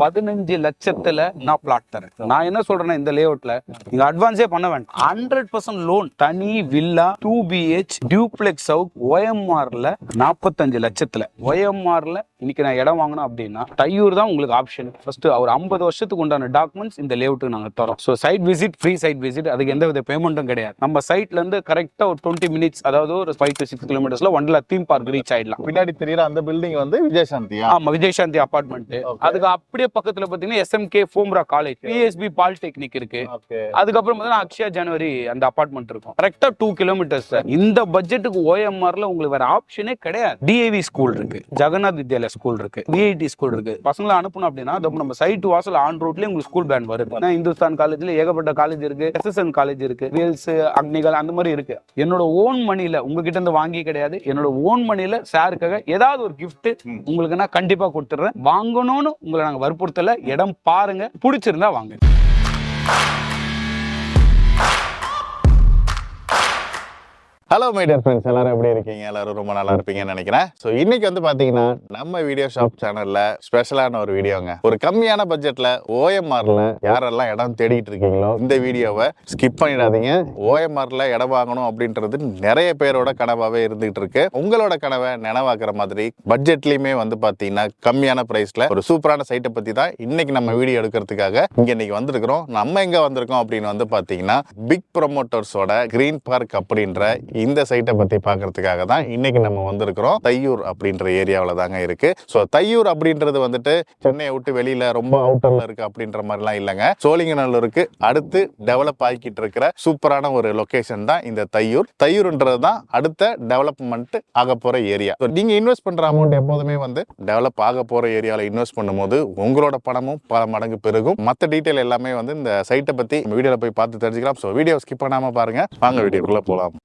பதினஞ்சு லட்சத்துல நான் பிளாட் தரேன். நான் என்ன சொல்றேன்னா இந்த லேஅவுட்ல நீங்க அட்வான்ஸே பண்ண வேண்டாம். ஹண்ட்ரட் பர்சன்ட் லோன் தனி villa two BH duplex out ஓஎம்ஆர்ல நாற்பத்தஞ்சு லட்சத்துல. ஓஎம்ஆர்ல இன்னைக்கு நான் இடம் வாங்கணும் அப்படின்னா தையூர் தான் உங்களுக்கு ஆப்ஷன் ஃபர்ஸ்ட் ஒரு ஐம்பது வருஷத்துக்கு உண்டான டாக்குமெண்ட்ஸ் இந்த லேஅவுட்டுக்கு நாங்க தரோம். So site visit free site visit அதுக்கு எந்த வித பேமெண்ட்டும் கிடையாது. நம்ம சைட்ல இருந்து கரெக்டா ஒரு டுவெண்ட்டி மினிட்ஸ் அதாவது ஒரு ஃபைவ் டு சிக்ஸ் கிலோமீட்டர்ஸ்ல ஒன்ல தீம் பார்க் ரீச் ஆயிடலாம். பின்னாடி தெரியுற அந்த பில்டிங் வந்து விஜயசாந்தியா? ஆமா விஜயசாந்தி அபார்ட்மெண்ட் Okay. அதுக்கு அப்படியே பக்கத்துல பாத்தீங்கன்னா SMK Fomra college PSB polytechnic இருக்கு. அதுக்கப்புறம் பார்த்தீங்கன்னா அக்ஷயா ஜனவரி அந்த அபார்ட்மெண்ட் இருக்கும். கரெக்டா டூ கிலோமீட்டர்ஸ் இந்த பட்ஜெட்டுக்கு ஓஎம்ஆர்ல உங்களுக்கு வேற ஆப்ஷனே கிடையாது. டிஏவி ஸ்கூல் இருக்கு. ஜெகநாத் வித்யாலயா ஸ்கூல் இருக்கு. விஐடி ஸ்கூல் இருக்கு. பசங்களை அனுப்பணும் அப்படின்னா நம்ம சைட் வாசல் ஆன் ரோட்லயே உங்களுக்கு ஸ்கூல் பேன் வருது ஏன்னா இந்துஸ்தான் காலேஜ்ல ஏகப்பட்ட காலேஜ் இருக்கு. எஸ்எஸ்என் காலேஜ் இருக்கு. வேல்ஸ் அக்னிகள் அந்த மாதிரி இருக்கு. என்னோட ஓன் மணில உங்ககிட்ட இருந்து வாங்கி கிடையாது. என்னோட ஓன் மணில சாருக்காக ஏதாவது ஒரு gift ம். உங்களுக்கு நான் கண்டிப்பா கொடுத்துட்றேன். வாங்கணும்னு உங்களை நாங்க வற்புறுத்தல. இடம் பாருங்க. பிடிச்சிருந்தா வாங்க. ஹலோ மைடியர் ஃப்ரெண்ட்ஸ் எல்லாரும் எப்படி இருக்கீங்க? எல்லாரும் ரொம்ப நல்லா இருப்பீங்கன்னு நினைக்கிறேன். ஸோ இன்னைக்கு வந்து பார்த்தீங்கன்னா நம்ம வீடியோ ஷாப் சேனல்ல ஸ்பெஷலான ஒரு வீடியோங்க ஒரு கம்மியான பட்ஜெட்ல ஓஎம்ஆர்ல யாரெல்லாம் இடம் தேடிட்டு இருக்கீங்களோ இந்த வீடியோவை ஸ்கிப் பண்ணிடாதீங்க. ஓஎம்ஆர்ல இடம் வாங்கணும் அப்படின்றது நிறைய பேரோட கனவாகவே இருந்துகிட்டு இருக்கு. உங்களோட கனவை நினைவாக்குற மாதிரி பட்ஜெட்லயுமே வந்து பார்த்தீங்கன்னா கம்மியான பிரைஸ்ல ஒரு சூப்பரான சைட்டை பத்தி தான் இன்னைக்கு நம்ம வீடியோ எடுக்கிறதுக்காக இங்க இன்னைக்கு வந்திருக்கிறோம். நம்ம எங்க வந்திருக்கோம் அப்படின்னு வந்து பார்த்தீங்கன்னா பிக் ப்ரொமோட்டர்ஸோட கிரீன் பார்க் அப்படின்ற இந்த சைட்டை பற்றி பார்க்கறதுக்காக தான் இன்றைக்கி நம்ம வந்திருக்கிறோம். தையூர் அப்படின்ற ஏரியாவில் தாங்க இருக்கு. ஸோ தையூர் அப்படின்றது வந்துட்டு சென்னையை விட்டு வெளியில் ரொம்ப அவுட்டரில் இருக்குது அப்படின்ற மாதிரிலாம் இல்லைங்க. சோழிங்கநல்லூருக்கு அடுத்து டெவலப் ஆகிக்கிட்டு இருக்கிற சூப்பரான ஒரு லொக்கேஷன் தான் இந்த தையூர். தையூர்ன்றது தான் அடுத்த டெவலப்மெண்ட் ஆக போகிற ஏரியா. நீங்கள் இன்வெஸ்ட் பண்ணுற அமௌண்ட் எப்போதுமே வந்து டெவலப் ஆக போகிற ஏரியாவில் இன்வெஸ்ட் பண்ணும்போது உங்களோட பணமும் பல மடங்கு பெருகும். மற்ற டீட்டெயில் எல்லாமே வந்து இந்த சைட்டை பற்றி வீடியோவில் போய் பார்த்து தெரிஞ்சுக்கலாம். ஸோ வீடியோ ஸ்கிப் பண்ணாமல் பாருங்க. வாங்க வீடியோக்குள்ளே போகலாம்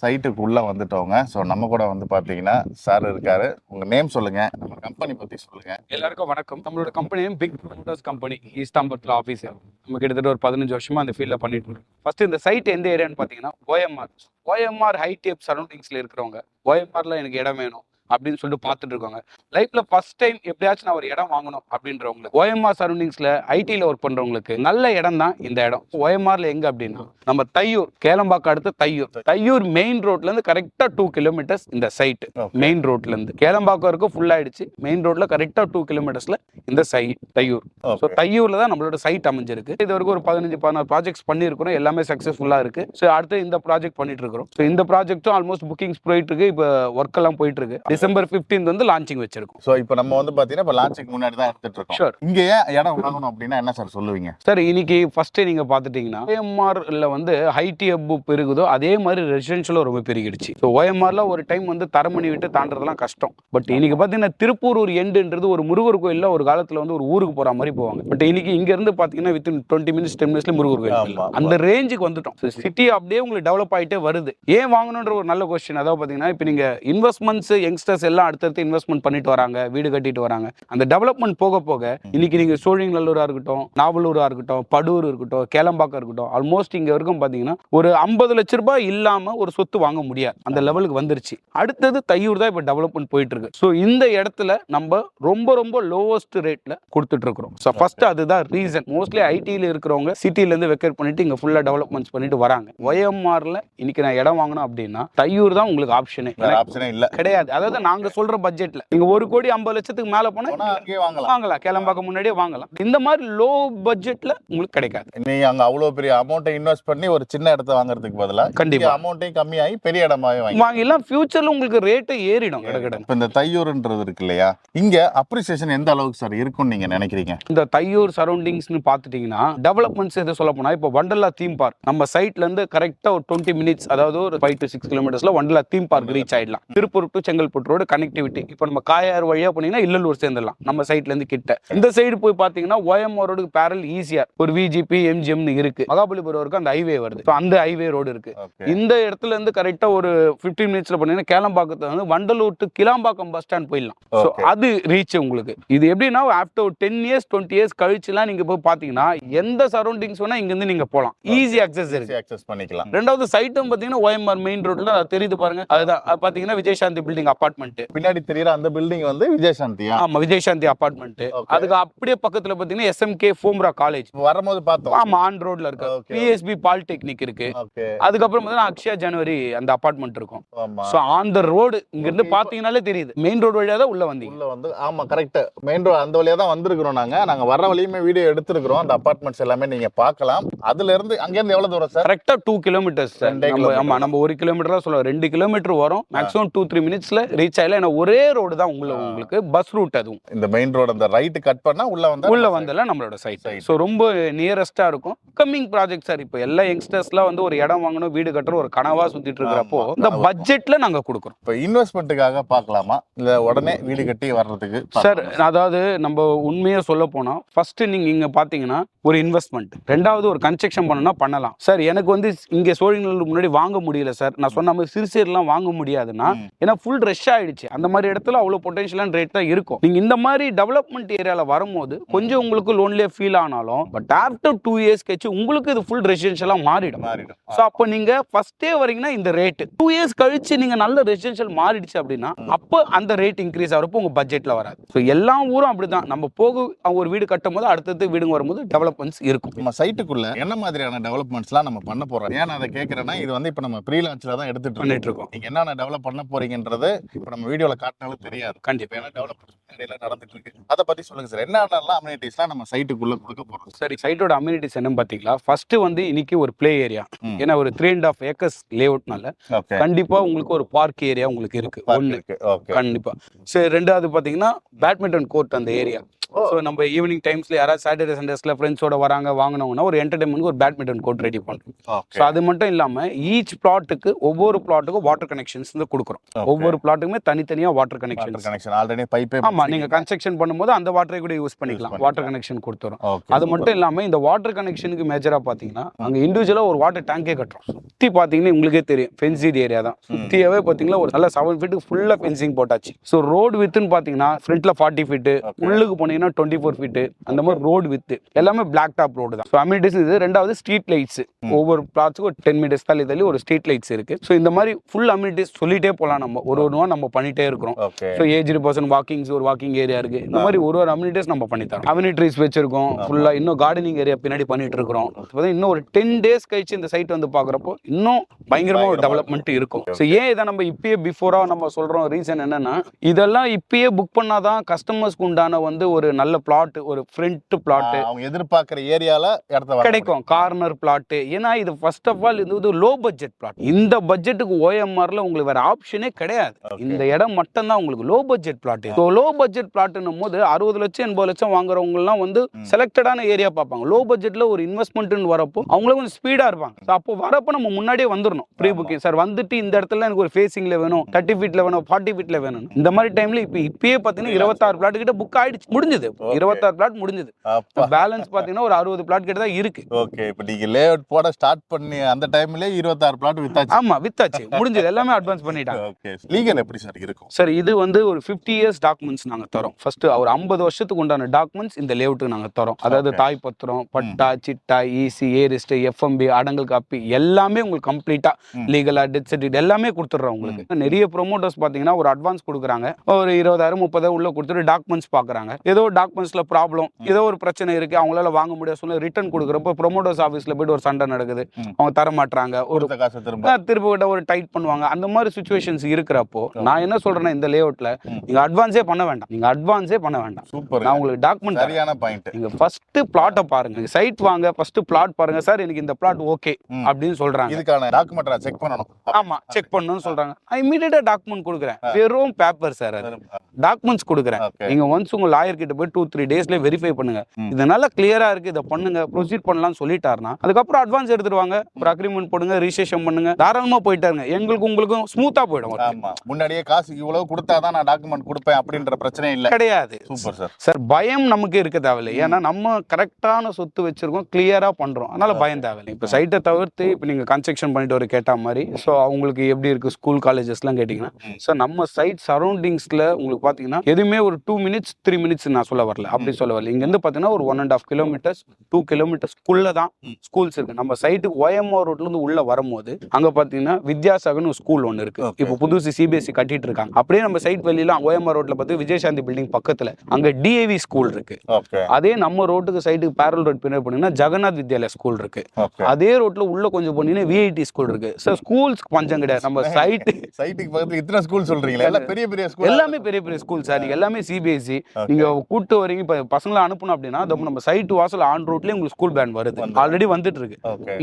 சைட்டுக்கு வந்துட்டவங்க. ஸோ நம்ம கூட வந்து பார்த்தீங்கன்னா சார் இருக்காரு. உங்கள் நேம் சொல்லுங்க. நம்ம கம்பெனி பற்றி சொல்லுங்க. எல்லாருக்கும் வணக்கம். நம்மளோட கம்பெனி பிக் ப்ரொமோட்டர்ஸ் கம்பெனி ஈஸ்டாம்பரத்தில் ஆஃபீஸ் நம்ம கிட்டத்தட்ட ஒரு பதினஞ்சு வருஷமாக அந்த ஃபீல்டில் பண்ணிட்டு இருக்கோம். ஃபர்ஸ்ட் இந்த சைட் எந்த ஏரியான்னு பார்த்தீங்கன்னா ஓஎம்ஆர் ஓஎம்ஆர் ஹை டேப் சரௌண்டிங்ஸில் இருக்கிறவங்க. ஓஎம்ஆரில் எனக்கு இடம் வேணும். அப்படின்னு சொல்லிட்டு பார்த்துட்டு இருக்காங்க. லைஃப்ல ஃபர்ஸ்ட் டைம் எப்படியாச்சும் நான் ஒரு இடம் வாங்கணும் அப்படின்றவங்களுக்கு ஓஎம்ஆர் சரௌண்டிங்ஸ்ல ஐடியில் ஒர்க் பண்றவங்களுக்கு நல்ல இடம் தான் இந்த இடம். ஓஎம்ஆர்ல எங்க அப்படின்னா நம்ம தையூர் கேளம்பாக்கம் அடுத்து தையூர். தையூர். மெயின் ரோட்ல இருந்து கரெக்டா டூ கிலோமீட்டர்ஸ் இந்த சைட். மெயின் ரோட்ல இருந்து. கேளம்பாக்கம் வரைக்கும் ஃபுல் ஆயிடுச்சு. மெயின் ரோட்ல கரெக்டா டூ கிலோமீட்டர்ஸ்ல இந்த சை தையூர். ஸோ. தையூர்ல தான் நம்மளோட சைட் அமைஞ்சிருக்கு. இது வரைக்கும் ஒரு பதினஞ்சு பதினாறு ப்ராஜெக்ட்ஸ் பண்ணியிருக்கிறோம். எல்லாமே சக்ஸஸ்ஃபுல்லா இருக்கு. ஸோ அடுத்து இந்த ப்ராஜெக்ட் பண்ணிட்டு இருக்கிறோம். ஸோ இந்த ப்ராஜெக்ட்டும் ஆல்மோஸ்ட் புக்கிங்ஸ் போயிட்டு இருக்கு. இப்போ ஒர்க் எல்லாம் போயிட்டு இருக்கு. டிசம்பர் 15th வந்து லான்ச்சிங் வச்சிருக்கோம். ஸோ இப்போ நம்ம வந்து பாத்தீங்கன்னா இப்போ லான்ச்சுக்கு முன்னாடி தான் எடுத்துட்டு இருக்கோம். Sure. இங்க இடம் வாங்கணும் அப்படின்னா என்ன சார் சொல்லுவீங்க? சார் இன்னைக்கு ஃபர்ஸ்ட் நீங்க பாத்துட்டீங்கன்னா ஓஎம்ஆர்ல வந்து ஹைடி ஹப் பெருகுதோ அதே மாதிரி ரெசிடென்ஷியலும் ரொம்ப பெருகிடுச்சு. ஸோ ஓஎம்ஆர்ல ஒரு டைம் வந்து தரமணி விட்டு தாண்டறதெல்லாம் கஷ்டம். பட் இன்னைக்கு பாத்தீங்கன்னா திருப்பூர் ஒரு எண்டுன்றது ஒரு முருகர் கோயில்ல ஒரு காலத்துல வந்து ஒரு ஊருக்கு போற மாதிரி போவாங்க. பட் இன்னைக்கு இங்க இருந்து பாத்தீங்கன்னா வித்தின் டுவெண்ட்டி மினிட்ஸ் டென் மினிட்ஸ்ல முருகர் கோயில். அந்த ரேஞ்சுக்கு வந்துட்டோம். சிட்டி அப்படியே உங்களுக்கு டெவலப் ஆயிட்டே வருது. ஏன் வாங்கணுன்ற ஒரு நல்ல கொஸ்டின் அதாவது பாத்தீங்கன்னா இப்போ நீங்க இன்வெஸ்ட்மெண்ட்ஸ் யங்ஸ்டர்ஸ் எல்லாம் அடுத்தடுத்து இன்வெஸ்ட்மெண்ட் பண்ணிட்டு வராங்க வீடு கட்டிட்டு வராங்க. அந்த டெவலப்மெண்ட் போக போக இன்னைக்கு நீங்க சோழிங்கநல்லூரா இருக்கட்டும் நாவலூரா இருக்கட்டும் படூர் இருக்கட்டும் கேளம்பாக்கம் இருக்கட்டும் ஆல்மோஸ்ட் இங்க வரைக்கும் பாத்தீங்கன்னா ஒரு ஐம்பது லட்ச ரூபாய் இல்லாம ஒரு சொத்து வாங்க முடியாது. அந்த லெவலுக்கு வந்துருச்சு. அடுத்தது தையூர் தான் இப்போ டெவலப்மெண்ட் போயிட்டு இருக்கு ஸோ இந்த இடத்துல நம்ம ரொம்ப ரொம்ப லோவஸ்ட் ரேட்ல கொடுத்துட்டு இருக்கிறோம் ஸோ ஃபர்ஸ்ட் அதுதான் ரீசன் மோஸ்ட்லி ஐடியில் இருக்கிறவங்க சிட்டில இருந்து வெக்கேட் பண்ணிட்டு இங்க ஃபுல்லா டெவலப்மெண்ட்ஸ் பண்ணிட்டு வராங்க. ஒயம்ஆர்ல இன்னைக்கு நான் இடம் வாங்கணும் அப்படின்னா தையூர் தான் உங்களுக்கு ஆப்ஷனே ஆப்ஷனே இல்ல. கிடையாது. அதாவது நாங்க சொல்ற பட்ஜெட்ல நீங்க ஒரு கோடி ஐம்பது லட்சத்துக்கு மேல போனா போனா அங்கேயே வாங்கலாம். வாங்கலாம். கிளம்பாக்க முன்னாடியே வாங்கலாம். இந்த மாதிரி லோ பட்ஜெட்ல உங்களுக்கு கிடைக்காது. நீங்க அங்க அவ்வளவு பெரிய அமௌண்ட்டை இன்வெஸ்ட் பண்ணி ஒரு சின்ன இடத்த வாங்குறதுக்கு பதிலா கண்டிப்பா. அமௌண்ட்டையும் கம்மியாகி பெரிய இடமாவே வாங்கி வாங்கிலாம் ஃபியூச்சர்ல உங்களுக்கு ரேட்டு ஏறிடும் இப்ப இந்த தையூர்ன்றது இருக்கு இல்லையா? இங்க அப்ரிசியேஷன் எந்த அளவுக்கு சார் இருக்கும்னு நீங்க நினைக்கிறீங்க? இந்த தையூர் சரௌண்டிங்ஸ்னு பார்த்துட்டீங்கன்னா டெவலப்மெண்ட்ஸ் எது சொல்ல போனா இப்போ வண்டர்லா தீம் பார்க் நம்ம சைட்ல இருந்து கரெக்டா ஒரு டுவெண்ட்டி மினிட்ஸ் அதாவது ஒரு ஃபைவ் டு சிக்ஸ் கிலோமீட்டர்ஸ்ல வண்டர்லா தீம் பார்க் ரீச் ஆயிடலாம். Tiruppur to Chengalpattu road road connectivity இப்போ நம்ம காயாறு வழியா போனீங்கன்னா இல்லலூர் சேர்ந்துடலாம். நம்ம சைட்ல இருந்து கிட்ட. இந்த சைடு போய் பாத்தீங்கன்னா ஓஎம்ஆர் ரோடுக்கு பேரல் ஈஸியா ஒரு விஜிபி எம்ஜிஎம்னு இருக்கு. மகாபலிபுரம் வரைக்கும் அந்த ஹைவே வருது. So அந்த ஹைவே ரோடு இருக்கு. இந்த இடத்துல இருந்து கரெக்டா ஒரு 15 மினிட்ஸ்ல பண்ணீங்கன்னா கேளம்பாக்கத்துல வந்து Vandalur to Kilambakkam bus stand போயிடலாம். ஸோ. அது ரீச் உங்களுக்கு. இது எப்படின்னா ஆஃப்டர் ஒரு டென் இயர்ஸ் டுவெண்ட்டி இயர்ஸ் கழிச்சுலாம் நீங்க போய் பாத்தீங்கன்னா எந்த சரௌண்டிங்ஸ் வேணா இங்க இருந்து நீங்க போகலாம். ஈஸி அக்சஸ் இருக்கு. அக்சஸ் பண்ணிக்கலாம். ரெண்டாவது சைட்டும் பாத்தீங்கன்னா ஓஎம்ஆர் மெயின் ரோட்ல அது தெரியுது பாருங்க. அதுதான். அது பாத்தீங்கன்னா விஜயசாந்தி பில்டிங் அபார்ட்மெண்ட் பின்னாடி தெரியுற அந்த பில்டிங் வந்து விஜயசாந்தியா? ஆமா விஜயசாந்தி அபார்ட்மெண்ட் Okay. அதுக்கு அப்படியே பக்கத்துல பாத்தீங்கன்னா எஸ்எம்கே ஃபோம்ரா காலேஜ் வரும்போது பார்த்தோம். ஆமா ஆன் ரோட்ல இருக்கு. பிஎஸ்பி பாலிடெக்னிக் இருக்கு. அதுக்கப்புறம் பார்த்தீங்கன்னா அக்ஷயா ஜனவரி அந்த அபார்ட்மெண்ட் இருக்கும். ஸோ ஆன் த ரோடு இங்க இருந்து பாத்தீங்கன்னாலே தெரியுது. மெயின் ரோடு வழியா தான் உள்ள வந்தீங்க. உள்ள வந்து ஆமா கரெக்ட் மெயின் ரோட் அந்த வழியா தான் வந்திருக்கிறோம் நாங்க. நாங்க வர வழியுமே வீடியோ எடுத்திருக்கிறோம். அந்த அபார்ட்மெண்ட்ஸ் எல்லாமே நீங்க பார்க்கலாம். அதுல இருந்து அங்க இருந்து எவ்வளவு தூரம் சார்? கரெக்டா டூ கிலோமீட்டர்ஸ். ஆமா நம்ம ஒரு கிலோமீட்டர் சொல்லுவோம் ரெண்டு கிலோமீட்டர் வரும். மேக்ஸிமம் டூ த்ரீ மினிட்ஸ்ல ரீச் ஆகல. ஏன்னா ஒரே ரோடு தான் ஆ. உங்களுக்கு பஸ் ரூட் அதுவும். இந்த மெயின் ரோட் அந்த ரைட் கட் பண்ணா உள்ள வந்து உள்ள வந்தல நம்மளோட சைட். ஸோ ரொம்ப நியரஸ்டா இருக்கும். கம்மிங் ப்ராஜெக்ட் சார் இப்போ எல்லா யங்ஸ்டர்ஸ்லாம் வந்து ஒரு இடம் வாங்கணும் வீடு கட்டுற ஒரு கனவா சுத்திட்டு இருக்கிறப்போ இந்த கனவா. பட்ஜெட்ல நாங்க கொடுக்குறோம். இப்போ இன்வெஸ்ட்மெண்ட்டுக்காக பார்க்கலாமா? இல்ல உடனே வீடு கட்டி வர்றதுக்கு சார்? அதாவது நம்ம உண்மையா சொல்ல போனா ஃபர்ஸ்ட் நீங்க இங்க பாத்தீங்கன்னா ஒரு இன்வெஸ்ட்மெண்ட் ரெண்டாவது ஒரு கன்ஸ்ட்ரக்ஷன் பண்ணணும்னா பண்ணலாம். சார் எனக்கு வந்து இங்க சோழிங்களுக்கு முன்னாடி வாங்க முடியல சார் நான் சொன்ன மாதிரி சிறுசேர்லாம் வாங்க முடியாதுன்னா. ஏன்னா ஃபுல் ரஷ் ஆயிடுச்சு அந்த மாதிரி இடத்துல அவ்வளவு பொட்டன்ஷியலான ரேட் தான் இருக்கும். நீங்க இந்த மாதிரி டெவலப்மெண்ட் ஏரியால வரும்போது கொஞ்சம் உங்களுக்கு லோன்லியே ஃபீல் ஆனாலும் பட் ஆஃப்டர் டூ இயர்ஸ் கழிச்சு உங்களுக்கு இது ஃபுல் ரெசிடென்ஷியலா மாறிடும். மாறிடும். ஸோ அப்போ நீங்க ஃபர்ஸ்டே வரீங்கன்னா இந்த ரேட் டூ இயர்ஸ் கழிச்சு நீங்க நல்ல ரெசிடென்ஷியல் மாறிடுச்சு அப்படின்னா அப்போ அந்த ரேட் இன்க்ரீஸ் ஆகிறப்போ உங்க பட்ஜெட்ல வராது. ஸோ எல்லா ஊரும் அப்படிதான். நம்ம போக ஒரு வீடு கட்டும் போது அடுத்தடுத்து வீடுங்க வரும்போது டெவலப்மெண்ட்ஸ் இருக்கும். நம்ம சைட்டுக்குள்ள என்ன மாதிரியான டெவலப்மெண்ட்ஸ்லாம் நம்ம பண்ண போறோம்? ஏன் அதை கேட்கறேன்னா இது வந்து இப்போ நம்ம ப்ரீ லான்ச்ல தான் எடுத்துட்டு பண்ணிட்டு இருக்கோம். இருக்கோம் நீங்க என்னென்ன டெவலப் பண்ண போறீங்கன்றது இப்போ நம்ம வீடியோல காட்டினாலும் தெரியாது. கண்டிப்பா. ஏன்னா டெவலப்மெண்ட் இடையில நடந்துட்டு இருக்கு அதை பத்தி சொல்லுங்க சார். என்னென்னலாம் அம்யூனிட்டிஸ்லாம் நம்ம சைட்டுக்குள்ள கொடுக்க போறோம்? சரி சைட்டோட அம்யூனிட்டிஸ் என்னன்னு பார்த்தீங்களா ஃபர்ஸ்ட் வந்து இன்னைக்கு ஒரு ப்ளே ஏரியா. ஏன்னா ஒரு three and half acres lay அவுட்னால okay கண்டிப்பா உங்களுக்கு ஒரு பார்க் ஏரியா உங்களுக்கு இருக்கு. கண்டிப்பா. சரி ரெண்டாவது பாத்தீங்கன்னா பேட்மிண்டன் கோர்ட் அந்த ஏரியா. ஸோ நம்ம ஈவினிங் டைம்ஸ்ல யாராவது சாட்டர்டே சண்டேஸ்ல ஃப்ரெண்ட்ஸோட வராங்க வாங்கினவங்கன்னா ஒரு என்டர்டைன்மெண்ட் ஒரு பேட்மிண்டன் கோர்ட் ரெடி பண்ணுறோம் ஸோ அது மட்டும் இல்லாம ஈச் பிளாட்டுக்கு ஒவ்வொரு பிளாட்டுக்கும் வாட்டர் கனெக்ஷன்ஸ் வந்து கொடுக்குறோம். ஒவ்வொரு பிளாட்டுக்குமே தனித்தனியா வாட்டர் கனெக்ஷன்ஸ் கனெக்ஷன் ஆல்ரெடி பைப்பே ஆமா நீங்க கன்ஸ்ட்ரக்ஷன் பண்ணும்போது அந்த வாட்டரை கூட யூஸ் பண்ணிக்கலாம். வாட்டர் கனெக்ஷன் கொடுத்துரும். அது மட்டும் இல்லாம இந்த வாட்டர் கனெக்ஷனுக்கு மேஜரா பாத்தீங்கன்னா அங்க இண்டிவிஜுவலா ஒரு வாட்டர் டேங்கே கட்டுறோம். சுத்தி பாத்தீங்கன்னா உங்களுக்கே தெரியும். ஃபென்சிட் ஏரியா தான். சுத்தியாவே பாத்தீங்கன்னா ஒரு நல்ல செவன் ஃபீட்டுக்கு ஃபுல்லா ஃபென்சிங் போட்டாச்சு. ஸோ ரோடு வித்துன்னு பாத்தீங்கன்னா ஃப்ரண்ட்ல ஃபார்ட்டி ஃபீட்டு. உள்ளுக்கு போனீங்கன்னா டுவெண்ட்டி ஃபோர் ஃபீட்டு அந்த மாதிரி ரோடு வித்து எல்லாமே பிளாக் டாப் ரோடு தான். ஸோ அமினிட்டிஸ் இது. ரெண்டாவது ஸ்ட்ரீட் லைட்ஸ் ஒவ்வொரு பிளாட்ஸுக்கும் ஒரு டென் மீட்டர்ஸ் தள்ளி தள்ளி ஒரு ஸ்ட்ரீட் லைட்ஸ் இருக்கு. ஸோ இந்த மாதிரி ஃபுல் அமினிட்டிஸ் சொல்லிட்டே போலாம் நம்ம. ஒரு ஒன்றுவா நம்ம பண்ணிட்டே இருக்கிறோம். ஸோ ஏஜ்டு பர்சன் வாக்கிங்ஸ் ஒரு வாக்கிங் ஏரியா இருக்கு. இந்த மாதிரி ஒரு ஒரு அம்யூனிட்டிஸ் நம்ம பண்ணி தரோம் அம்யூனிட்ரிஸ் வச்சிருக்கோம். ஃபுல்லா இன்னும் கார்டனிங் ஏரியா பின்னாடி பண்ணிட்டு இருக்கிறோம். இன்னும் ஒரு டென் டேஸ் கழிச்சு இந்த சைட் வந்து பாக்குறப்போ இன்னும் பயங்கரமா ஒரு டெவலப்மெண்ட் இருக்கும். ஸோ ஏன் இதை நம்ம இப்பயே பிஃபோரா நம்ம சொல்றோம்? ரீசன் என்னன்னா இதெல்லாம் இப்பயே புக் பண்ணாதான் கஸ்டமர்ஸ்க்கு உண்டான வந்து ஒரு நல்ல பிளாட் ஒரு ஃப்ரண்ட் பிளாட் அவங்க எதிர்பார்க்குற ஏரியால இடத்த கிடைக்கும். கார்னர் பிளாட் ஏன்னா இது ஃபர்ஸ்ட் ஆஃப் ஆல் இது லோ பட்ஜெட் பிளாட் இந்த பட்ஜெட்டுக்கு ஓஎம்ஆர்ல உங்களுக்கு வேற ஆப்ஷனே கிடையாது. இந்த இடம் மட்டும் தான் உங்களுக்கு low budget plot low budget பிளாட்னும் போது அறுபது லட்சம் எண்பது லட்சம் வாங்குறவங்க எல்லாம் வந்து செலக்டடான ஏரியா பார்ப்பாங்க. லோ பட்ஜெட்ல ஒரு இன்வெஸ்ட்மெண்ட்னு வரப்போ அவங்களும் கொஞ்சம் ஸ்பீடா இருப்பாங்க. அப்போ வரப்போ நம்ம முன்னாடியே வந்துடணும் ப்ரீ புக்கிங் சார் வந்துட்டு இந்த இடத்துல எனக்கு ஒரு ஃபேசிங்ல வேணும் தேர்ட்டி ஃபீட்ல வேணும் ஃபார்ட்டி ஃபீட்ல வேணும். இந்த மாதிரி டைம்ல இப்போ இப்பயே பார்த்தீங்கன்னா இருபத்தாறு பிளாட் கிட்ட புக் ஆயிடுச்சு. முடிஞ்சது. இருபத்தாறு பிளாட் முடிஞ்சது. பேலன்ஸ் பார்த்தீங்கன்னா ஒரு அறுபது பிளாட் கிட்ட தான் இருக்கு. ஓகே இப்போ நீங்க லே அவுட் போட ஸ்டார்ட் பண்ணி அந்த டைம்லயே இருபத்தாறு பிளாட் வித்தாச்சு. ஆமா வித்தாச்சு. முடிஞ்சது. எல்லாமே அட்வான்ஸ் பண்ணிட்டாங்க. ஓகே லீகல் எப்படி சார் இருக்கும்? சார் இது வந்து ஒரு ஃபிஃப்டி இயர்ஸ் டாக்குமெண்ட்ஸ் நாங்க தரோம். ஃபர்ஸ்ட் ஒரு ஐம்பது வருஷத்துக்கு உண்டான டாக்குமெண்ட்ஸ் இந்த லேஅவுட்டுக்கு நாங்க தரோம். அதாவது. தாய் பத்திரம் பட்டா சிட்டா இசி ஏரிஸ்ட் எஃப்எம்பி அடங்கல் காப்பி எல்லாமே உங்களுக்கு கம்ப்ளீட்டா ம். லீகலா டெத் சர்டிஃபிகேட் எல்லாமே கொடுத்துட்றோம் உங்களுக்கு. நிறைய ப்ரொமோட்டர்ஸ் பாத்தீங்கன்னா ஒரு அட்வான்ஸ் கொடுக்குறாங்க. ஒரு இருபதாயிரம் முப்பதாயிரம் உள்ள கொடுத்துட்டு டாக்குமெண்ட்ஸ் பாக்குறாங்க ஏதோ டாக்குமெண்ட்ஸ்ல ப்ராப்ளம் ஏதோ ஒரு பிரச்சனை இருக்கு அவங்களால வாங்க முடியாது சொல்ல ரிட்டர்ன் கொடுக்குறப்போ ப்ரொமோட்டர்ஸ் ஆஃபீஸ்ல போயிட்டு ஒரு சண்டை நடக்குது. அவங்க தர மாட்டாங்க ஒரு திரும்ப. விட ஒரு டைட் பண்ணுவாங்க. அந்த மாதிரி சுச்சுவேஷன்ஸ் இருக்கிறப்போ நான் என்ன சொல்றேன்னா இந்த லேஅவுட்ல ம். நீங்க அட்வான்ஸே பண்ண வேண்டாம். வேண்டாம். நீங்க அட்வான்ஸே பண்ண வேண்டாம். சூப்பர். நான் உங்களுக்கு டாக்குமெண்ட் சரியான பாயிண்ட் நீங்க ஃபர்ஸ்ட் பிளாட்டை பாருங்க. சைட் வாங்க ஃபர்ஸ்ட் பிளாட் பாருங்க. சார் எனக்கு இந்த பிளாட் ஓகே. அப்படின்னு சொல்றாங்க. இதுக்கான டாக்குமெண்ட் நான் செக் பண்ணணும். ஆமா செக் பண்ணணும்னு சொல்றாங்க. நான் இமீடியட்டா டாக்குமெண்ட் கொடுக்குறேன். வெறும் பேப்பர் சார் அது. டாக்குமெண்ட்ஸ் கொடுக்குறேன். நீங்க ஒன்ஸ் உங்க லாயர் கிட்ட போய் டூ த்ரீ டேஸ்ல வெரிஃபை பண்ணுங்க. இது நல்லா கிளியரா இருக்கு. இதை பண்ணுங்க. ப்ரொசீட் பண்ணலாம்னு சொல்லிட்டாருன்னா அதுக்கப்புறம் அட்வான்ஸ் எடுத்துருவாங்க ஒரு அக்ரிமெண்ட் போடுங்க ரிஜிஸ்ட்ரேஷன் பண்ணுங்க. தாராளமா போயிட்டாருங்க எங்களுக்கு உங்களுக்கும் ஸ்மூத்தா போயிடும். முன்னாடியே காசு இவ்வளவு கொடுத்தாதான் நான் டாக்குமெண்ட் கொடுப்பேன் அப்படின்ற பிரச்சனை இல்ல. கிடையாது. சூப்பர் சார் சார் பயம் நமக்கு இருக்க தேவையில்லை. ஏன்னா நம்ம கரெக்டான சொத்து வச்சிருக்கோம் கிளியரா பண்றோம். அதனால பயம் தேவையில்லை. இப்போ சைட்டை தவிர்த்து இப்போ நீங்க கன்ஸ்ட்ரக்ஷன் பண்ணிட்டு ஒரு கேட்ட மாதிரி ஸோ அவங்களுக்கு எப்படி இருக்கு ஸ்கூல் காலேஜஸ்லாம் கேட்டிங்கன்னா. ஸோ நம்ம சைட் சரௌண்டிங்ஸ்ல உங்களுக்கு பார்த்தீங்கன்னா எதுவுமே ஒரு டூ மினிட்ஸ் த்ரீ மினிட்ஸ் நான் சொல்ல வரல. அப்படி சொல்ல வரல. இங்கேருந்து பார்த்தீங்கன்னா ஒரு one and half kilometres two கிலோமீட்டர்ஸ்க்குள்ள தான். ஸ்கூல்ஸ் இருக்கு. நம்ம சைட்டுக்கு ஓஎம்ஆர் ரோட்ல இருந்து உள்ள வரும்போது அங்க பார்த்தீங்கன்னா வித்யாசாகர்னு ஸ்கூல் ஒன்று இருக்கு. இப்போ புதுசு சிபிஎஸ்சி கட்டிட்டு இருக்காங்க. அப்படியே நம்ம சைட் வெளியில ஓஎம்ஆர் ரோட்ல பார்த்து விஜயசாந்தி பில்டிங் பக்கத்துல. அங்க டிஏவி ஸ்கூல் இருக்கு. அதே நம்ம ரோட்டுக்கு சைடுக்கு பேரல் ரோட் பின்னாடி போனீங்கன்னா ஜெகநாத் வித்யாலயா ஸ்கூல் இருக்கு. அதே ரோட்ல உள்ள கொஞ்சம் போனீங்கன்னா விஐடி ஸ்கூல் இருக்கு. சார் ஸ்கூல்ஸ்க்கு பஞ்சம் கிடையாது. நம்ம சைட் சைட்டுக்கு பக்கத்துல இத்தனை ஸ்கூல் சொல்றீங்களா? எல்லாம் பெரிய பெரிய ஸ்கூல் எல்லாமே பெரிய பெரிய ஸ்கூல் சார் நீங்க எல்லாமே சிபிஎஸ்சி நீங்க கூட்டு வரீங்க இப்ப பசங்களை அனுப்பணும் அப்படின்னா நம்ம சைட் வாசல் ஆன் ரோட்லயே உங்களுக்கு ஸ்கூல் பேன் வருது. ஆல்ரெடி வந்துட்டு இருக்கு.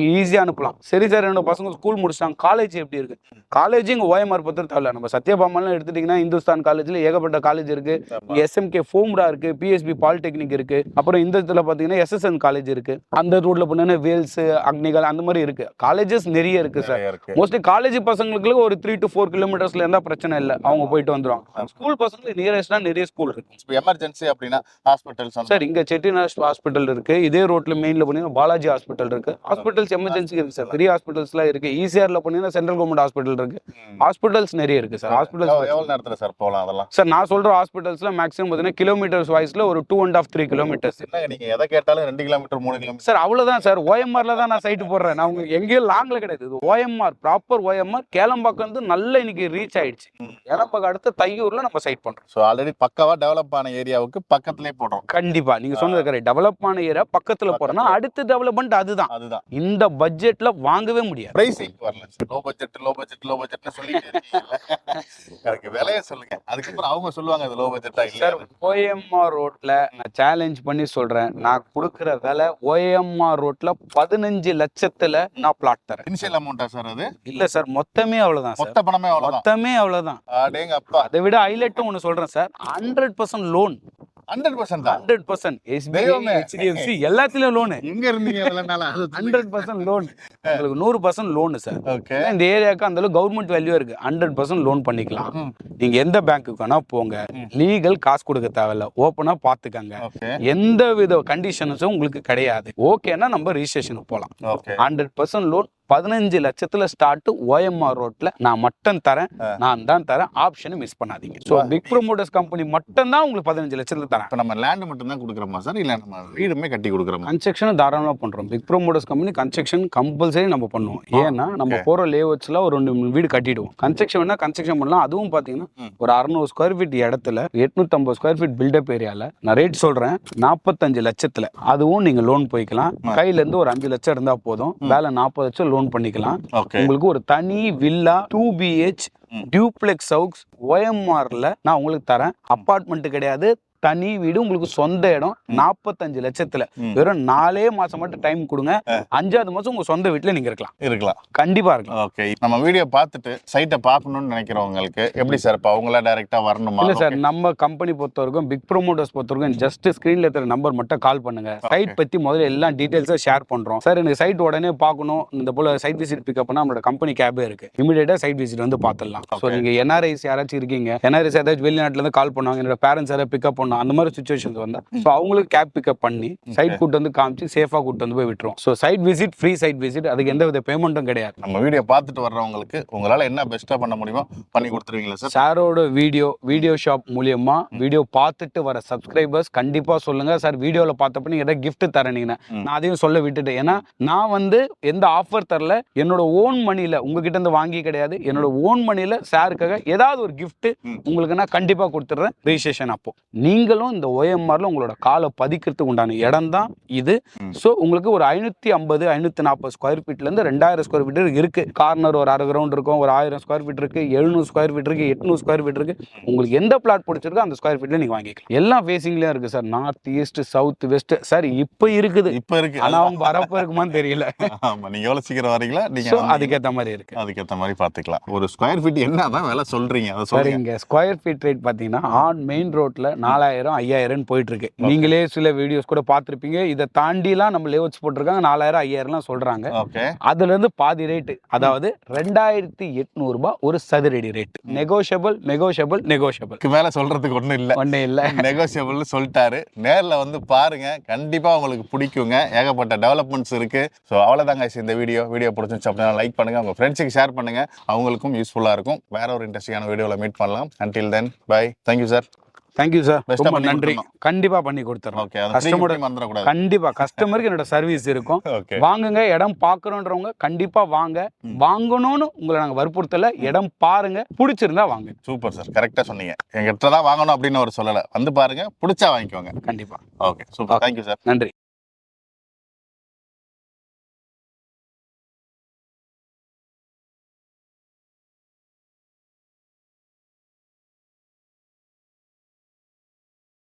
ஈஸியா அனுப்பலாம். சரி சார் என்னோட பசங்க ஸ்கூல் முடிச்சிட்டாங்க. காலேஜ் எப்படி இருக்கு? காலேஜ் இங்க ஓஎம்ஆர் பத்திரம் தேவையில்ல நம்ம சத்யபாமாலாம் எடுத்துட்டீங்கன்னா இந்துஸ்தான் காலேஜ்ல ஏகப்பட்ட காலேஜ் இருக்கு. எஸ்எம்கே ஃபோம்ரா இருக்கு பிஎஸ்பி பாலிடெக்னிக் இருக்கு. அப்புறம் இந்த இடத்துல பாத்தீங்கன்னா எஸ்எஸ்என் காலேஜ் இருக்கு. அந்த ரோட்ல போனீங்கன்னா வேல்ஸ் அக்னிகள் அந்த மாதிரி இருக்கு. காலேஜஸ் நிறைய இருக்கு சார் இருக்கு. மோஸ்ட்லி காலேஜ் பசங்களுக்கு ஒரு த்ரீ டு ஃபோர் கிலோமீட்டர்ஸ்ல இருந்தா பிரச்சனை இல்லை. அவங்க போயிட்டு வந்துருவாங்க. ஸ்கூல் பசங்களுக்கு நியரஸ்டா நிறைய ஸ்கூல் இருக்கு. எமர்ஜென்சி அப்படின்னா ஹாஸ்பிட்டல்ஸ் சார் இங்க செட்டிநாடு ஹாஸ்பிட்டல் இருக்கு. இதே ரோட்ல மெயின்ல போனீங்கன்னா பாலாஜி ஹாஸ்பிட்டல் இருக்கு. ஹாஸ்பிட்டல்ஸ் எமர்ஜென்சி இருக்கு சார் பெரிய ஹாஸ்பிட்டல்ஸ்லாம் இருக்கு. ஈசிஆர்ல போனீங்கன்னா சென்ட்ரல் கவர்மெண்ட் ஹாஸ்பிட்டல் இருக்கு. ஹாஸ்பிட்டல்ஸ் நிறைய இருக்கு சார் ஹாஸ்பிட்டல்ஸ் எவ்வளவு நேரத்துல சார் போகலாம் அதெல்லாம்? சார் நான் சொல்ற ஹாஸ்பிட்டல்ஸ்ல மேக்ஸிமம் பார்த்தீங்கன்னா கிலோமீட்டர்ஸ் வாய்ஸ்ல ஒரு two and half three kilometres நீங்க எதை கேட்டாலும் ரெண்டு கிலோமீட்டர் மூணு கிலோமீட்டர் சார் அவ்வளவுதான் சார் ஓஎம்ஆர்ல தான் நான் சைட்டு போடுறேன். நான் உங்களுக்கு எங்கேயும் லாங்ல கிடையாது. இது ஓஎம்ஆர் ப்ராப்பர் ஓஎம்ஆர் கேளம்பாக்கம் வந்து நல்ல இன்னைக்கு ரீச் ஆயிடுச்சு. கேளம்பாக்கம் அடுத்து தையூர்ல நம்ம சைட் பண்றோம். ஸோ ஆல்ரெடி பக்காவா டெவலப் ஆன ஏரியாவுக்கு பக்கத்துலயே போடுறோம். கண்டிப்பா. நீங்க சொன்னது கரெக்ட் டெவலப் ஆன ஏரியா பக்கத்துல போறோம்னா அடுத்த டெவலப்மெண்ட் அதுதான். அதுதான். இந்த பட்ஜெட்ல வாங்கவே முடியாது. பிரைசிங் வரல. Low budget low budget low பட்ஜெட்னு இருக்கீங்கல்ல. எனக்கு விலைய சொல்லுங்க. அதுக்கப்புறம் அவங்க சொல்லுவாங்க அது லோ பட்ஜெட்டா சார் ஓஎம்ஆர் ரோட்ல நான் சேலஞ்ச் பண்ணி சொல்றேன். நான் கொடுக்குற விலை ஓஎம்ஆர் ரோட்ல பதினஞ்சு லட்சத்துல நான் பிளாட் தரேன். இனிஷியல் அமௌண்டா சார் அது? இல்ல சார் மொத்தமே அவ்வளவுதான் மொத்த பணமே அவ்வளவுதான்? மொத்தமே அவ்வளவுதான். அதை விட ஹைலைட்டும் ஒன்று சொல்றேன் sir. Hundred percent loan hundred percent தான். ஹண்ட்ரட் பர்சன்ட் எஸ்பிஐ தெய்வமே. ஹெச்டிஎஃப்சி எல்லாத்துலயும் லோனு எங்க இருந்தீங்க ஹண்ட்ரட் பர்சன்ட் லோன் உங்களுக்கு நூறு பர்சன்ட் லோனு சார் ஓகே இந்த ஏரியாவுக்கு அந்த அளவுக்கு கவர்மெண்ட் வேல்யூ இருக்கு. ஹண்ட்ரட் பர்சன்ட் லோன் பண்ணிக்கலாம். நீங்க எந்த பேங்க்குக்கு வேணா போங்க. லீகல் காசு கொடுக்க தேவையில்ல. ஓப்பனா பாத்துக்கங்க. எந்த வித கண்டிஷன்ஸும் உங்களுக்கு கிடையாது. ஓகேன்னா நம்ம ரிஜிஸ்ட்ரேஷனுக்கு போகலாம் ஹண்ட்ரட் பர்சன்ட் லோன் பதினஞ்சு லட்சத்துல ஸ்டார்ட் ஓஎம்ஆர் ரோட்ல நான் மட்டும் தரேன் நான் தான் தரேன் ஆப்ஷனை மிஸ் பண்ணாதீங்க. ஸோ பிக் ப்ரொமோட்டர்ஸ் கம்பெனி மட்டும் தான் உங்களுக்கு பதினஞ்சு லட்சத்துல தரேன். இப்போ நம்ம லேண்ட் மட்டும் தான் கொடுக்குறோமா சார் இல்ல நம்ம வீடுமே கட்டி கொடுக்குறோமா? கன்ஸ்ட்ரக்ஷன் தாராளமாக பண்றோம். Big promoters company construction compulsory நம்ம பண்ணுவோம். ஏன்னா நம்ம போற லேஅவுட்ஸ்ல ஒரு ரெண்டு மூணு வீடு கட்டிடுவோம். கன்ஸ்ட்ரக்ஷன் வேணா கன்ஸ்ட்ரக்ஷன் பண்ணலாம். அதுவும் பாத்தீங்கன்னா ம். ஒரு அறுநூறு ஸ்கொயர் ஃபீட் இடத்துல எட்நூத்தம்பது ஸ்கொயர் ஃபீட் பில்டப் ஏரியால நான் ரேட் சொல்றேன் நாற்பத்தஞ்சு லட்சத்துல. அதுவும் நீங்க லோன் போய்க்கலாம். கையில இருந்து ஒரு அஞ்சு லட்சம் இருந்தா போதும். வேலை நாற்பது லட்சம் லோன் பண்ணிக்கலாம். உங்களுக்கு ஒரு தனி villa two BH. Duplex house ஓஎம்ஆர்ல நான் உங்களுக்கு தரேன். அப்பார்ட்மெண்ட் கிடையாது. தனி வீடு உங்களுக்கு சொந்த இடம் நாற்பத்தஞ்சு லட்சத்துல. வெறும் நாலே மாசம் மட்டும் டைம் கொடுங்க. அஞ்சாவது மாசம் உங்க சொந்த வீட்டுல நீங்க இருக்கலாம். இருக்கலாம். கண்டிப்பா இருக்கலாம். ஓகே நம்ம வீடியோ பார்த்துட்டு சைட்டை பார்க்கணும்னு நினைக்கிறவங்களுக்கு எப்படி சார் இப்போ அவங்களா டைரக்டா வரணுமா? இல்ல சார் நம்ம கம்பெனி பொறுத்த வரைக்கும் பிக் ப்ரோமோட்டர்ஸ் பொறுத்த வரைக்கும் ஜஸ்ட் ஸ்கிரீன்ல இருக்கிற நம்பர் மட்டும் கால் பண்ணுங்க. சைட் பத்தி முதல்ல எல்லா டீடைல்ஸா ஷேர் பண்றோம். சார் எனக்கு சைட் உடனே பார்க்கணும். இந்த போல சைட் விசிட் பிக்கப் பண்ணா நம்மளோட கம்பெனி கேபே இருக்கு. இமீடியட்டா சைட் விசிட் வந்து பார்த்துடலாம். ஸோ நீங்க என்ஆர்ஐஸ் யாராச்சும் இருக்கீங்க. என்ஆர்ஐஸ் ஏதாச்சும் வெளிநாட்டுல இருந்து கால் பண்ணுவாங்க. என்னோட பேரண்ட்ஸ் யாராவது பிக்கப் பண்ணும் அந்த மாதிரி சுச்சுவேஷன்ஸ் வந்தா ஸோ அவங்களுக்கு கேப் பிக்கப் பண்ணி சைட் கூட்டு வந்து காமிச்சு சேஃபா கூட்டு வந்து போய் விட்டுரும் so site visit free site visit அதுக்கு எந்த வித பேமெண்ட்டும் கிடையாது. நம்ம வீடியோ பார்த்துட்டு வர்றவங்களுக்கு உங்களால என்ன பெஸ்ட்டா பண்ண முடியுமோ பண்ணி கொடுத்துருவீங்களா சார் சாரோட வீடியோ வீடியோ ஷாப் மூலியமா வீடியோ பார்த்துட்டு வர சப்ஸ்கிரைபர்ஸ் கண்டிப்பா சொல்லுங்க. சார் வீடியோல பார்த்தப்ப நீங்க ஏதாவது தரீங்கன்னா ம். நான் அதையும் சொல்ல விட்டுட்டேன். ஏன்னா நான் வந்து எந்த ஆஃபர் தரல என்னோட ஓன் மணியில உங்ககிட்ட இருந்து வாங்கி கிடையாது. என்னோட ஓன் மணியில சாருக்காக ஏதாவது ஒரு ம். உங்களுக்கு நான் கண்டிப்பா கொடுத்துட்றேன். ரிஜிஸ்ட்ரேஷன் அப்போ. நீங்க நீங்களும் இந்த ஓஎம்ஆர்ல உங்களோட காலை பதிக்கிறதுக்கு உண்டான இடம் தான் இது. ஸோ உங்களுக்கு ஒரு ஐநூத்தி ஐம்பது ஐநூத்தி நாற்பது ஸ்கொயர் ஃபீட்ல இருந்து ரெண்டாயிரம் ஸ்கொயர் ஃபீட் இருக்கு. கார்னர் ஒரு அரை கிரவுண்ட் இருக்கும் ஒரு ஆயிரம் ஸ்கொயர் ஃபீட் இருக்கு எழுநூறு ஸ்கொயர் ஃபீட் இருக்கு எட்நூறு ஸ்கொயர் ஃபீட் இருக்கு. உங்களுக்கு எந்த பிளாட் பிடிச்சிருக்கோ அந்த ஸ்கொயர் ஃபீட்ல நீங்க வாங்கிக்கலாம். எல்லா ஃபேசிங்லயும் இருக்கு sir north east south west sir இப்போ இருக்குது. இப்ப இருக்கு. ஆனா அவங்க வரப்ப இருக்குமான்னு தெரியல. ஆமா நீங்க எவ்வளவு சீக்கிரம் வரீங்களா நீங்க ஸோ வந்தீங்கன்னா அதுக்கேற்ற மாதிரி இருக்கு. அதுக்கேத்த மாதிரி பாத்துக்கலாம். ஒரு ஸ்கொயர் ஃபீட் என்னதான் விலை சொல்றீங்க அதை இங்க ஸ்கொயர் ஃபீட் ரேட் பாத்தீங்கன்னா ஆன் மெயின் ரோட்ல நாலாயிரம் ஐயாயிரம் போயிட்டு இருக்கு நீங்களே சில வீடியோஸ் கூட பார்த்திருப்பீங்க. இதை தாண்டிலாம் நம்ம லேவுட்ஸ் போட்டிருக்காங்க. நாலாயிரம் ஐயாயிரம்லாம் சொல்றாங்க. ஓகே. அதுல இருந்து பாதி ரேட்டு அதாவது ரெண்டாயிரத்தி எட்நூறு ரூபாய் ஒரு சதுரடி ரேட் நெகோஷியபிள் நெகோஷியபிள் நெகோஷியபிள் மேல சொல்றதுக்கு ஒண்ணும் இல்ல. ஒன்னே இல்ல. நெகோசியபிள்னு சொல்லிட்டாரு. நேர்ல வந்து பாருங்க. கண்டிப்பா உங்களுக்கு பிடிக்குங்க. ஏகப்பட்ட டெவலப்மெண்ட்ஸ் இருக்கு. ஸோ அவ்வளோதாங்க இந்த வீடியோ வீடியோ பிடிச்சிருந்துச்சு அப்படின்னா லைக் பண்ணுங்க. உங்க ஃப்ரெண்ட்ஸுக்கு ஷேர் பண்ணுங்க. அவங்களுக்கும் யூஸ்ஃபுல்லா இருக்கும். வேற ஒரு இன்ட்ரெஸ்டிங்கான வீடியோல மீட் பண்ணலாம். Until then bye thank you sir thank you sir ரொம்ப நன்றி. கண்டிப்பா பண்ணி கொடுத்துறோம் மறந்துடக்கூடாது கண்டிப்பா கஸ்டமருக்கு என்னோட சர்வீஸ் இருக்கும். வாங்குங்க இடம் பார்க்கணுன்றவங்க கண்டிப்பா வாங்க. வாங்கணும்னு உங்களை நாங்க வற்புறுத்தல. இடம் பாருங்க. பிடிச்சிருந்தா வாங்க. சூப்பர் சார் கரெக்டா சொன்னீங்க. எங்கிட்ட தான் வாங்கணும் அப்படின்னு அவர் சொல்லல. வந்து பாருங்க. பிடிச்சா வாங்கிக்கோங்க. கண்டிப்பா. ஓகே சூப்பர் தேங்க்யூ சார் நன்றி.